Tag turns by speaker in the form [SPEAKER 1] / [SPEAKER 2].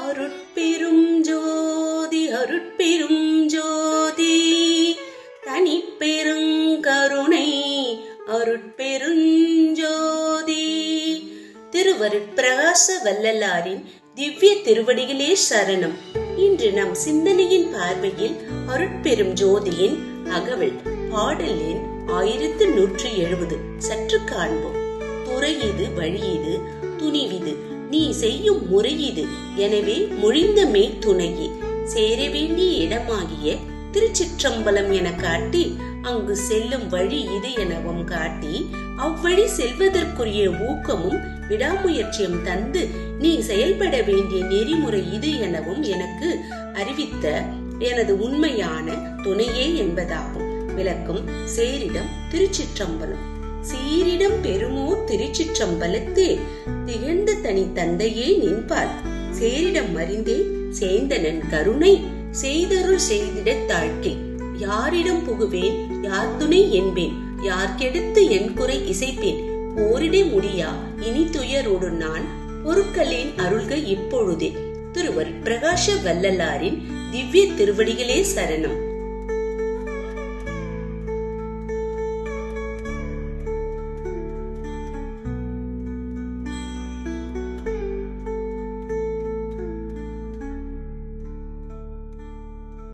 [SPEAKER 1] அருட்பெரும் ஜோதி அருட்பெரும் ஜோதி. தனிப்பெருங்கருணை அருட்பெருஞ்சோதி திருவருட்பிரகாச வல்லலாரின் திவ்ய திருவடிகளே சரணம். இன்று நம் சிந்தனையின் பார்வையில் அருட்பெரும் ஜோதியின் அகவல் பாடல் எண் ஆயிரத்து நூற்றி எழுபது. சற்று காண்போம். துறையிது வழியிது துணிவிது நீ செய்யும் முறையிது எனவே மொழிந்தமே துணையே சேர வேண்டிய இடமாகிய திருச்சிற்றம்பலம் என காட்டி அங்கு செல்லும் வழி இது எனவும் காட்டி அவ்வழி செல்வதற்குரிய ஊக்கமும் விடாமுயற்சியும் தந்து நீ செயல்பட வேண்டிய நெறிமுறை இது எனவும் எனக்கு அறிவித்த எனது உண்மையான துணையே என்பதாகும். விளக்கும் சேரிடம் திருச்சிற்றம்பலம். சீரிடம் பெருமோ திருச்சிற்றம்பலத்தே. திகழ்ந்த தனி தந்தையே நின்பார் சேரிடம் மறிந்தே சேந்தனன் கருணை. செய்தருள் செய்திட தாழ்க்கை. யாரிடம் புகுவேன்? யார் துணை என்பேன். யார்கெடுத்து என் குறை இசைப்பேன்? போரிட முடியா? இனி துயரோடு நான் பொருட்களேன் அருள்க இப்பொழுதே. திருவர் பிரகாஷ வல்லலாரின் திவ்ய திருவடிகளே சரணம்.